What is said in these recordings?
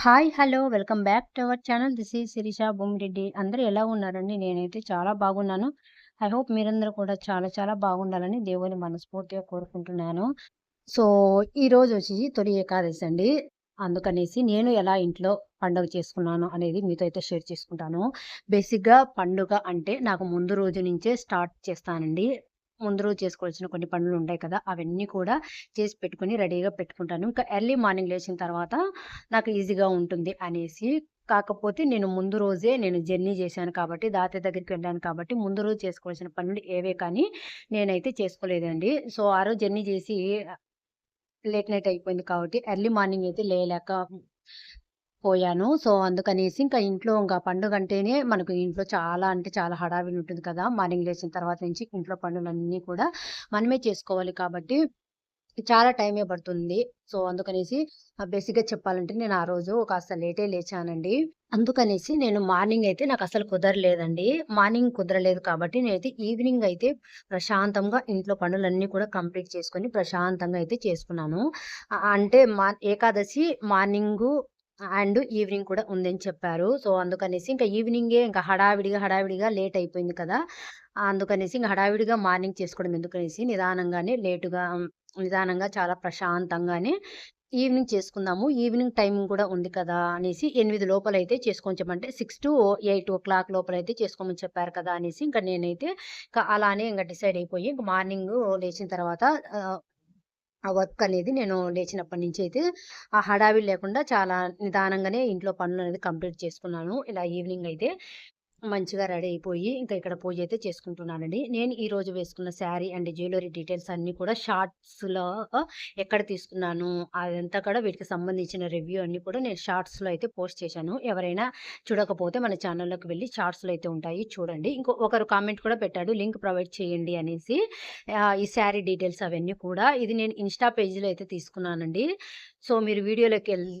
Hi! Hello! Welcome back to our channel. This is Shirisha Bhumireddy. అందరూ ఎలా ఉన్నారండి? నేనైతే చాలా బాగున్నాను. ఐ హోప్ మీరందరూ కూడా చాలా చాలా బాగుండాలని దేవుని మనస్ఫూర్తిగా కోరుకుంటున్నాను. సో, ఈరోజు వచ్చి తొలి ఏకాదశి అండి. అందుకనేసి నేను ఎలా ఇంట్లో పండుగ చేసుకున్నాను అనేది మీతో అయితే షేర్ చేసుకుంటాను. బేసిక్‌గా పండుగ అంటే నాకు ముందు రోజు నుంచే స్టార్ట్ చేస్తానండి. ముందు రోజు చేసుకోవాల్సిన కొన్ని పనులు ఉంటాయి కదా! అవన్నీ కూడా చేసి పెట్టుకొని రెడీగా పెట్టుకుంటాను. ఇంకా ఎర్లీ మార్నింగ్ లేచిన తర్వాత నాకు ఈజీగా ఉంటుంది అనేసి. కాకపోతే నేను ముందు రోజే నేను జర్నీ చేశాను కాబట్టి, దాత దగ్గరికి వెళ్ళాను కాబట్టి, ముందు రోజు చేసుకోవాల్సిన పనులు ఏవే కానీ నేనైతే చేసుకోలేదండి. సో, ఆ రోజు జర్నీ చేసి లేట్ నైట్ అయిపోయింది కాబట్టి ఎర్లీ మార్నింగ్ అయితే లేయలేక పోయాను. సో, అందుకనేసి ఇంకా ఇంట్లో ఇంకా పండుగ అంటేనే మనకు ఇంట్లో చాలా అంటే చాలా హడావిడి ఉంటుంది కదా! మార్నింగ్ లేచిన తర్వాత నుంచి ఇంట్లో పనులన్నీ కూడా మనమే చేసుకోవాలి కాబట్టి చాలా టైమే పడుతుంది. సో, అందుకనేసి బేసిక్‌గా చెప్పాలంటే నేను ఆ రోజు కాస్త లేటే లేచానండి. అందుకనేసి నేను మార్నింగ్ అయితే నాకు అసలు కుదరలేదండి. మార్నింగ్ కుదరలేదు కాబట్టి నేనైతే ఈవినింగ్ అయితే ప్రశాంతంగా ఇంట్లో పనులన్నీ కూడా కంప్లీట్ చేసుకొని ప్రశాంతంగా అయితే చేసుకున్నాను. అంటే మా ఏకాదశి మార్నింగు అండ్ ఈవినింగ్ కూడా ఉందని చెప్పారు. సో, అందుకనేసి ఇంకా ఈవినింగే ఇంకా హడావిడిగా, హడావిడిగా లేట్ అయిపోయింది కదా! అందుకనేసి ఇంకా హడావిడిగా మార్నింగ్ చేసుకోవడం ఎందుకనేసి నిదానంగానే లేటుగా నిదానంగా చాలా ప్రశాంతంగానే ఈవినింగ్ చేసుకుందాము. ఈవినింగ్ టైం కూడా ఉంది కదా! అనేసి 8 లోపలైతే ఎయిట్ చెప్పంటే 6-8 లోపలైతే చేసుకోమని చెప్పారు కదా! అనేసి ఇంకా నేనైతే ఇంకా అలానే ఇంకా డిసైడ్ అయిపోయి ఇంకా మార్నింగ్ లేచిన తర్వాత ఆ వర్క్ అనేది నేను లేచినప్పటి నుంచి అయితే ఆ హడావిడి లేకుండా చాలా నిదానంగానే ఇంట్లో పనులు అనేది కంప్లీట్ చేసుకున్నాను. ఇలా ఈవినింగ్ అయితే మంచిగా రెడీ అయిపోయి ఇంకా ఇక్కడ పూజ అయితే చేసుకుంటున్నానండి. నేను ఈరోజు వేసుకున్న శారీ అండ్ జ్యువెలరీ డీటెయిల్స్ అన్నీ కూడా షార్ట్స్‌లో ఎక్కడ తీసుకున్నాను అదంతా కూడా వీటికి సంబంధించిన రివ్యూ అన్నీ కూడా నేను షార్ట్స్‌లో అయితే పోస్ట్ చేశాను. ఎవరైనా చూడకపోతే మన ఛానల్‌లోకి వెళ్ళి షార్ట్స్‌లో అయితే ఉంటాయి చూడండి. ఇంకో ఒకరు కామెంట్ కూడా పెట్టాడు లింక్ ప్రొవైడ్ చేయండి అనేసి. ఈ శారీ డీటెయిల్స్ అవన్నీ కూడా ఇది నేను ఇన్‌స్టా పేజ్‌లో అయితే తీసుకున్నానండి. సో, మీరు వీడియోలోకి వెళ్ళి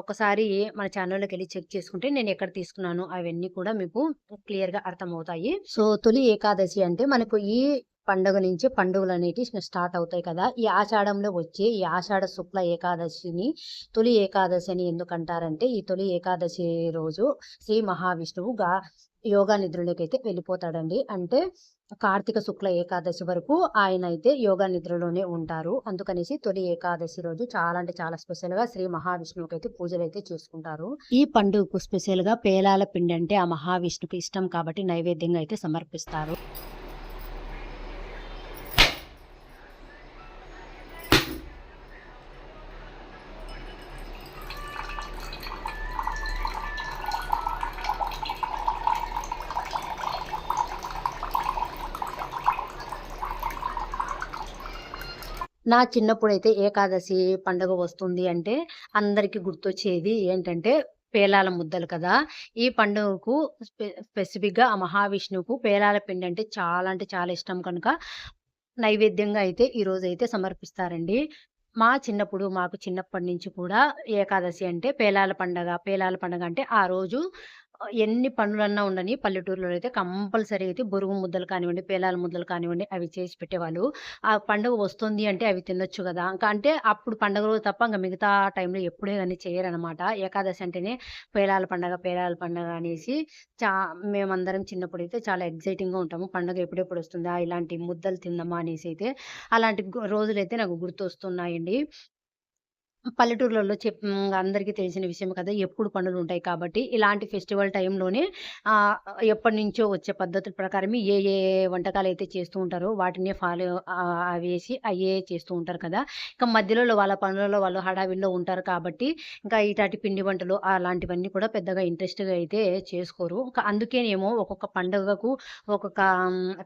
ఒకసారి మన ఛానల్‌లోకెళ్ళి చెక్ చేసుకుంటే నేను ఎక్కడ తీసుకున్నాను అవన్నీ కూడా మీకు క్లియర్‌గా అర్థమవుతాయి. సో, తొలి ఏకాదశి అంటే మనకు ఈ పండుగ నుంచి పండుగలు అనేటివి స్టార్ట్ అవుతాయి కదా! ఈ ఆషాఢంలో వచ్చే ఈ ఆషాఢ శుక్ల ఏకాదశిని తొలి ఏకాదశి అని ఎందుకంటారంటే ఈ తొలి ఏకాదశి రోజు శ్రీ మహావిష్ణువు గా యోగా నిద్రలోకైతే వెళ్ళిపోతాడండి. అంటే కార్తీక శుక్ల ఏకాదశి వరకు ఆయన అయితే యోగా నిద్రలోనే ఉంటారు. అందుకనేసి తొలి ఏకాదశి రోజు చాలా అంటే చాలా స్పెషల్‌గా శ్రీ మహావిష్ణువుకి అయితే పూజలు అయితే చేసుకుంటారు. ఈ పండుగకు స్పెషల్‌గా పేలాల పిండి అంటే ఆ మహావిష్ణుకి ఇష్టం కాబట్టి నైవేద్యంగా అయితే సమర్పిస్తారు. నా చిన్నప్పుడైతే ఏకాదశి పండుగ వస్తుంది అంటే అందరికీ గుర్తొచ్చేది ఏంటంటే పేలాల ముద్దలు కదా! ఈ పండుగకు స్పెసిఫిక్‌గా ఆ మహావిష్ణువుకు పేలాల పిండి అంటే చాలా అంటే చాలా ఇష్టం కనుక నైవేద్యంగా అయితే ఈరోజు అయితే సమర్పిస్తారండి. మా చిన్నప్పుడు మాకు చిన్నప్పటి నుంచి కూడా ఏకాదశి అంటే పేలాల పండగ. పేలాల పండగ అంటే ఆ రోజు ఎన్ని పనులన్నా ఉండని పల్లెటూరులో అయితే కంపల్సరీ అయితే బొరుగు ముద్దలు కానివ్వండి, పేలాల ముద్దలు కానివ్వండి అవి చేసి పెట్టేవాళ్ళు. ఆ పండుగ వస్తుంది అంటే అవి తినొచ్చు కదా ఇంకా అంటే అప్పుడు పండుగ రోజు తప్ప ఇంకా మిగతా టైంలో ఎప్పుడే కానీ చేయరనమాట. ఏకాదశి అంటేనే పేలాల పండగ, పేలాల పండగ అనేసి చా మేమందరం అయితే చాలా ఎగ్జైటింగ్గా ఉంటాము. పండుగ ఎప్పుడెప్పుడు వస్తుందా? ఇలాంటి ముద్దలు తిందామా అనేసి అయితే అలాంటి రోజులైతే నాకు గుర్తొస్తున్నాయండి. పల్లెటూర్లలో చెప్ అందరికీ తెలిసిన విషయం కదా! ఎప్పుడు పనులుంటాయి కాబట్టి ఇలాంటి ఫెస్టివల్ టైంలోనే ఎప్పటి ఎప్పటినుంచో వచ్చే పద్ధతుల ప్రకారమే ఏ ఏ అయితే చేస్తూ ఉంటారో వాటినే ఫాలో వేసి అవేసి అయ్యే చేస్తూ ఉంటారు కదా! ఇంకా మధ్యలో వాళ్ళ పనులలో వాళ్ళు హడావిల్లో ఉంటారు కాబట్టి ఇంకా ఇటాటి పిండి వంటలు అలాంటివన్నీ కూడా పెద్దగా ఇంట్రెస్ట్‌గా అయితే చేసుకోరు. ఇంకా అందుకేనేమో ఒక్కొక్క పండుగకు ఒక్కొక్క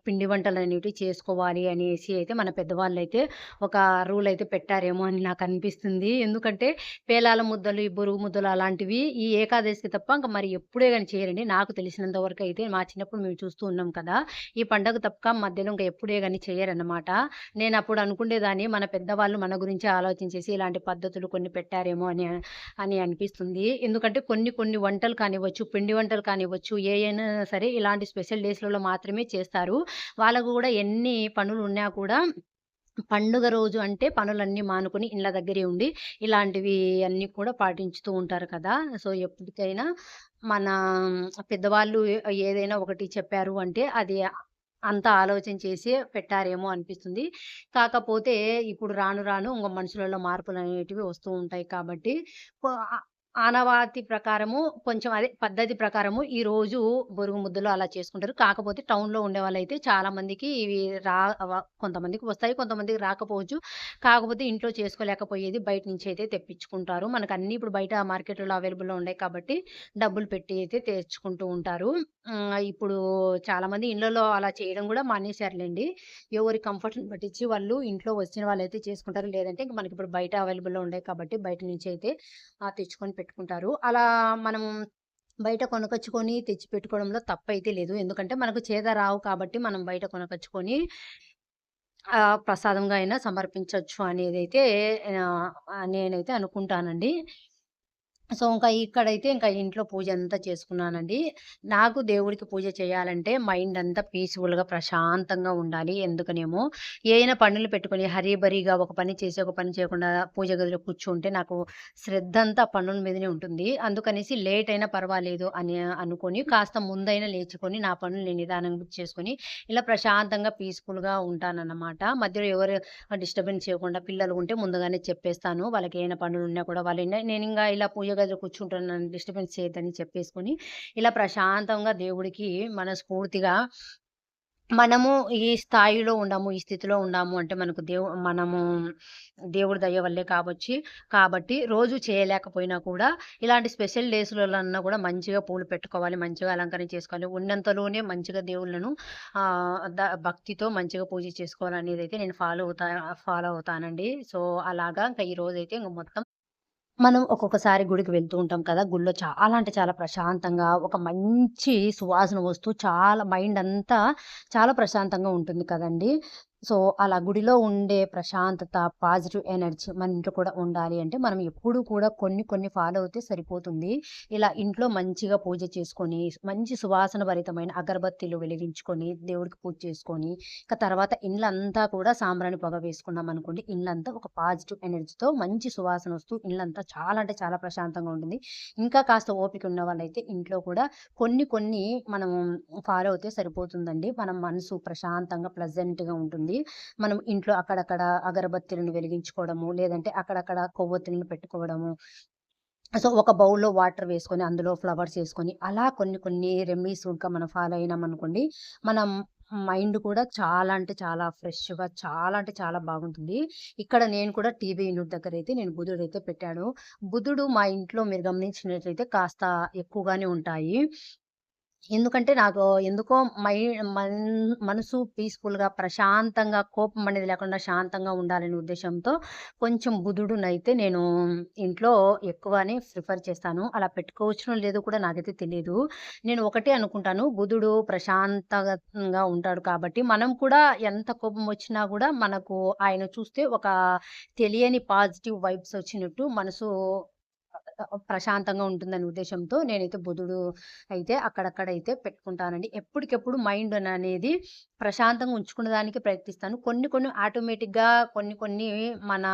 పిండి వంటలు అనేవి చేసుకోవాలి అనేసి అయితే మన పెద్దవాళ్ళు అయితే ఒక రూల్ అయితే పెట్టారేమో అని నాకు అనిపిస్తుంది ఎందుకంటే పేలాల ముద్దలు, ఈ బొరుగు ముద్దలు అలాంటివి ఈ ఏకాదశికి తప్ప ఇంకా మరి ఎప్పుడే కానీ చేయరండి. నాకు తెలిసినంత అయితే మా చిన్నప్పుడు మేము చూస్తూ ఉన్నాం కదా! ఈ పండగ తప్ప మధ్యలో ఇంకా ఎప్పుడే కానీ చేయరన్నమాట నేను అప్పుడు అనుకునేదాన్ని మన పెద్దవాళ్ళు మన గురించి ఆలోచించేసి ఇలాంటి పద్ధతులు కొన్ని పెట్టారేమో అని అని అనిపిస్తుంది. ఎందుకంటే కొన్ని కొన్ని వంటలు కానివ్వచ్చు, పిండి వంటలు కానివ్వచ్చు, ఏ అయినా సరే ఇలాంటి స్పెషల్ డేస్‌లలో మాత్రమే చేస్తారు. వాళ్ళకు కూడా ఎన్ని పనులు ఉన్నా కూడా పండుగ రోజు అంటే పనులన్నీ మానుకుని ఇళ్ళ దగ్గరే ఉండి ఇలాంటివి అన్నీ కూడా పాటించుతూ ఉంటారు కదా! సో, ఎప్పటికైనా మన పెద్దవాళ్ళు ఏదైనా ఒకటి చెప్పారు అంటే అది అంత ఆలోచన చేసి పెట్టారేమో అనిపిస్తుంది. కాకపోతే ఇప్పుడు రాను రాను ఇంకా మనుషులలో మార్పులు అనేటివి వస్తూ ఉంటాయి కాబట్టి ఆనవాతి ప్రకారము కొంచెం అదే పద్ధతి ప్రకారము ఈరోజు బొరుగు ముద్దలు అలా చేసుకుంటారు. కాకపోతే టౌన్‌లో ఉండేవాళ్ళైతే చాలా మందికి ఇవి రా కొంతమందికి వస్తాయి. కొంతమందికి రాకపోవచ్చు. కాకపోతే ఇంట్లో చేసుకోలేకపోయేది బయట నుంచి అయితే తెప్పించుకుంటారు. మనకు అన్ని ఇప్పుడు బయట మార్కెట్‌లో అవైలబుల్‌లో ఉన్నాయి కాబట్టి డబ్బులు పెట్టి అయితే తెచ్చుకుంటూ ఉంటారు. ఇప్పుడు చాలామంది ఇండ్లలో అలా చేయడం కూడా మానేశారులేండి ఎవరి కంఫర్ట్‌ని పట్టించి వాళ్ళు ఇంట్లో వచ్చిన వాళ్ళైతే చేసుకుంటారు. లేదంటే ఇంక మనకిప్పుడు బయట అవైలబుల్‌లో ఉన్నాయి కాబట్టి బయట నుంచి అయితే తెచ్చుకొని పెట్టుకుంటారు. అలా మనం బయట కొనకొచ్చుకొని తెచ్చి పెట్టుకోవడంలో తప్పైతే లేదు. ఎందుకంటే మనకు చేత రావు కాబట్టి మనం బయట కొనకొచ్చుకొని ప్రసాదంగా అయినా సమర్పించవచ్చు అనేది అయితే నేనైతే అనుకుంటానండి. సో, ఇంకా ఇక్కడైతే ఇంకా ఇంట్లో పూజ అంతా చేసుకున్నానండి. నాకు దేవుడికి పూజ చేయాలంటే మైండ్ అంతా పీస్‌ఫుల్‌గా ప్రశాంతంగా ఉండాలి. ఎందుకనేమో ఏదైనా పనులు పెట్టుకొని హరీబరీగా ఒక పని చేసి, ఒక పని చేయకుండా పూజ గదిలో కూర్చుంటే నాకు శ్రద్ధంతా పనుల మీదనే ఉంటుంది. అందుకనేసి లేట్ అయినా పర్వాలేదు అని అనుకొని కాస్త ముందైనా లేచుకొని నా పనులు నేను నిదానంగా చేసుకొని ఇలా ప్రశాంతంగా పీస్‌ఫుల్‌గా ఉంటానన్నమాట. మధ్యలో ఎవరు డిస్టర్బెన్స్ చేయకుండా పిల్లలు ఉంటే ముందుగానే చెప్పేస్తాను. వాళ్ళకి ఏమైనా పనులున్నా కూడా వాళ్ళు ఇంకా ఇలా పూజ గదిలో కూర్చుంటాను నన్ను డిస్టర్బెన్స్ చేయొద్దని చెప్పేసుకొని ఇలా ప్రశాంతంగా దేవుడికి మనస్ఫూర్తిగా మనము ఈ స్థాయిలో ఉండము ఈ స్థితిలో ఉండము అంటే మనకు దేవు మనము దేవుడి దయ వల్లే కావచ్చు. కాబట్టి రోజు చేయలేకపోయినా కూడా ఇలాంటి స్పెషల్ డేస్‌లన్నా కూడా మంచిగా పూలు పెట్టుకోవాలి, మంచిగా అలంకరణ చేసుకోవాలి. ఉన్నంతలోనే మంచిగా దేవుళ్ళను భక్తితో మంచిగా పూజ చేసుకోవాలనేదైతే నేను ఫాలో అవుతా ఫాలో అవుతానండి. సో, అలాగా ఇంక ఈరోజైతే ఇంకా మొత్తం మనం ఒక్కొక్కసారి గుడికి వెళ్తూ ఉంటాం కదా! గుడిలో చాలా అంటే చాలా ప్రశాంతంగా ఒక మంచి సువాసన వస్తూ చాలా మైండ్ అంతా చాలా ప్రశాంతంగా ఉంటుంది కదండీ! సో, అలా గుడిలో ఉండే ప్రశాంతత, పాజిటివ్ ఎనర్జీ మన ఇంట్లో కూడా ఉండాలి అంటే మనం ఎప్పుడూ కూడా కొన్ని కొన్ని ఫాలో అవుతే సరిపోతుంది. ఇలా ఇంట్లో మంచిగా పూజ చేసుకొని, మంచి సువాసన భరితమైన అగరబత్తీలు వెలిగించుకొని, దేవుడికి పూజ చేసుకొని, ఇక తర్వాత ఇండ్లంతా కూడా సాంబ్రాణి పొగ వేసుకున్నాం అనుకోండి ఇండ్లంతా ఒక పాజిటివ్ ఎనర్జీతో మంచి సువాసన వస్తూ ఇండ్లంతా చాలా అంటే చాలా ప్రశాంతంగా ఉంటుంది. ఇంకా కాస్త ఓపిక ఉన్న వాళ్ళైతే ఇంట్లో కూడా కొన్ని కొన్ని మనం ఫాలో అవుతే సరిపోతుందండి. మన మనసు ప్రశాంతంగా ప్లజెంట్గా ఉంటుంది. మనం ఇంట్లో అక్కడక్కడ అగరబత్తులను వెలిగించుకోవడము, లేదంటే అక్కడక్కడ కొవ్వొత్తులను పెట్టుకోవడము. సో, ఒక బౌల్‌లో వాటర్ వేసుకొని, అందులో ఫ్లవర్స్ వేసుకొని అలా కొన్ని కొన్ని రెమెడీస్ ఇంకా మనం ఫాలో అయినామనుకోండి, మనం మైండ్ కూడా చాలా అంటే చాలా ఫ్రెష్‌గా చాలా అంటే చాలా బాగుంటుంది. ఇక్కడ నేను కూడా టీవీ యూనిట్ దగ్గర అయితే నేను బుధుడైతే పెట్టాను. బుధుడు మా ఇంట్లో మీరు గమనించినట్లయితే కాస్త ఎక్కువగానే ఉంటాయి. ఎందుకంటే నాకు ఎందుకో మై మనసు పీస్‌ఫుల్‌గా, ప్రశాంతంగా, కోపం అనేది లేకుండా శాంతంగా ఉండాలనే ఉద్దేశంతో కొంచెం బుధుడునైతే నేను ఇంట్లో ఎక్కువనే ప్రిఫర్ చేస్తాను. అలా పెట్టుకోవచ్చునో లేదో కూడా నాకైతే తెలియదు నేను ఒకటే అనుకుంటాను బుధుడు ప్రశాంతంగా ఉంటాడు కాబట్టి మనం కూడా ఎంత కోపం వచ్చినా కూడా మనకు ఆయన చూస్తే ఒక తెలియని పాజిటివ్ వైబ్స్ వచ్చినట్టు మనసు ప్రశాంతంగా ఉంటుందనే ఉద్దేశంతో నేనైతే బుధుడు అయితే అక్కడక్కడైతే పెట్టుకుంటానండి. ఎప్పటికెప్పుడు మైండ్ అనేది ప్రశాంతంగా ఉంచుకునే దానికి ప్రయత్నిస్తాను. కొన్ని కొన్ని ఆటోమేటిక్‌గా కొన్ని కొన్ని మన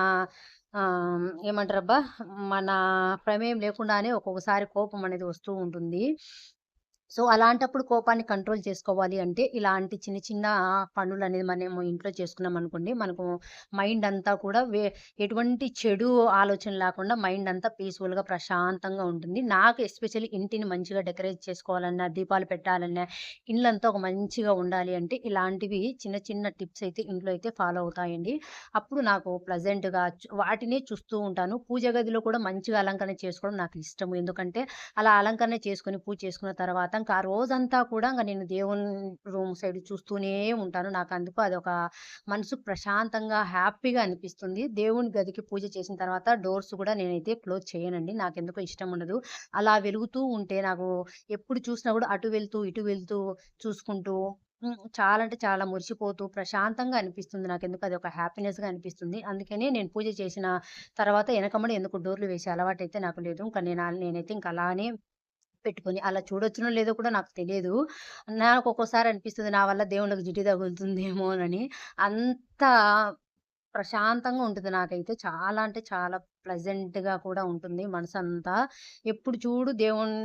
ఏమంటారబ్బా! మన ప్రమేయం లేకుండానే ఒక్కొక్కసారి కోపం అనేది వస్తూ ఉంటుంది. సో, అలాంటప్పుడు కోపాన్ని కంట్రోల్ చేసుకోవాలి అంటే ఇలాంటి చిన్న చిన్న పనులు అనేది మనము ఇంట్లో చేసుకున్నాం అనుకోండి మనకు మైండ్ అంతా కూడా ఎటువంటి చెడు ఆలోచన లేకుండా మైండ్ అంతా పీస్‌ఫుల్‌గా ప్రశాంతంగా ఉంటుంది. నాకు ఎస్పెషల్లీ ఇంటిని మంచిగా డెకరేట్ చేసుకోవాలన్నా, దీపాలు పెట్టాలన్నా, ఇళ్ళంతా ఒక మంచిగా ఉండాలి అంటే ఇలాంటివి చిన్న చిన్న టిప్స్ అయితే ఇంట్లో అయితే ఫాలో అవుతాయండి. అప్పుడు నాకు ప్లెజెంట్‌గా వాటినే చూస్తూ ఉంటాను. పూజ గదిలో కూడా మంచిగా అలంకరణ చేసుకోవడం నాకు ఇష్టము. ఎందుకంటే అలా అలంకరణ చేసుకొని పూజ చేసుకున్న తర్వాత ఇంకా ఆ రోజంతా కూడా ఇంకా నేను దేవుని రూమ్ సైడ్ చూస్తూనే ఉంటాను. నాకు అందుకు అదొక మనసు ప్రశాంతంగా, హ్యాపీగా అనిపిస్తుంది. దేవుని గదికి పూజ చేసిన తర్వాత డోర్స్ కూడా నేనైతే క్లోజ్ చేయనండి. నాకు ఎందుకో ఇష్టం ఉండదు. అలా వెలుగుతూ ఉంటే నాకు ఎప్పుడు చూసినా కూడా అటు వెళ్తూ, ఇటు వెళ్తూ చూసుకుంటూ చాలా అంటే చాలా మురిసిపోతూ ప్రశాంతంగా అనిపిస్తుంది. నాకు ఎందుకు అది ఒక హ్యాపీనెస్‌గా అనిపిస్తుంది. అందుకనే నేను పూజ చేసిన తర్వాత వెనకమడి ఎందుకు డోర్‌లు వేసే అలవాటు అయితే నాకు లేదు. ఇంకా నేను నేనైతే ఇంక అలానే పెట్టుకొని అలా చూడొచ్చునో లేదో కూడా నాకు తెలియదు. నాకు ఒక్కోసారి అనిపిస్తుంది నా వల్ల దేవుళ్ళకి తగులుతుందేమో తగులుతుందేమోనని. అంత ప్రశాంతంగా ఉంటుంది నాకైతే. చాలా అంటే చాలా ప్లెజెంట్‌గా కూడా ఉంటుంది మనసు అంతా ఎప్పుడు చూడు దేవుని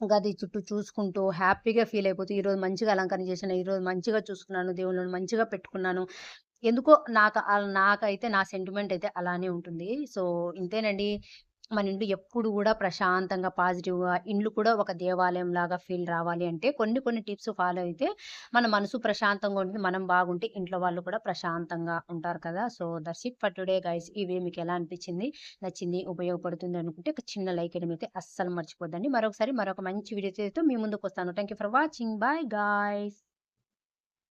గది చుట్టూ చూసుకుంటూ హ్యాపీగా ఫీల్ అయిపోతూ ఈరోజు మంచిగా అలంకరణ చేశాను. ఈరోజు మంచిగా చూసుకున్నాను. దేవుళ్ళని మంచిగా పెట్టుకున్నాను. ఎందుకో నాకు నాకైతే నా సెంటిమెంట్ అయితే అలానే ఉంటుంది. సో, ఇంతేనండి. మన ఇంట్లో ఎప్పుడు కూడా ప్రశాంతంగా, పాజిటివ్‌గా ఇండ్లు కూడా ఒక దేవాలయం లాగా ఫీల్ రావాలి అంటే కొన్ని కొన్ని టిప్స్ ఫాలో అయితే మన మనసు ప్రశాంతంగా ఉంటుంది. మనం బాగుంటే ఇంట్లో వాళ్ళు కూడా ప్రశాంతంగా ఉంటారు కదా! So, that's it for today guys. ఇవే మీకు ఎలా అనిపించింది? నచ్చింది, ఉపయోగపడుతుంది అనుకుంటే ఒక చిన్న లైక్ ఇయడం అయితే అస్సలు మర్చిపోద్దండి. మరొకసారి మరొక మంచి వీడియోతో మీ ముందుకొస్తాను. Thank you for watching. Bye guys.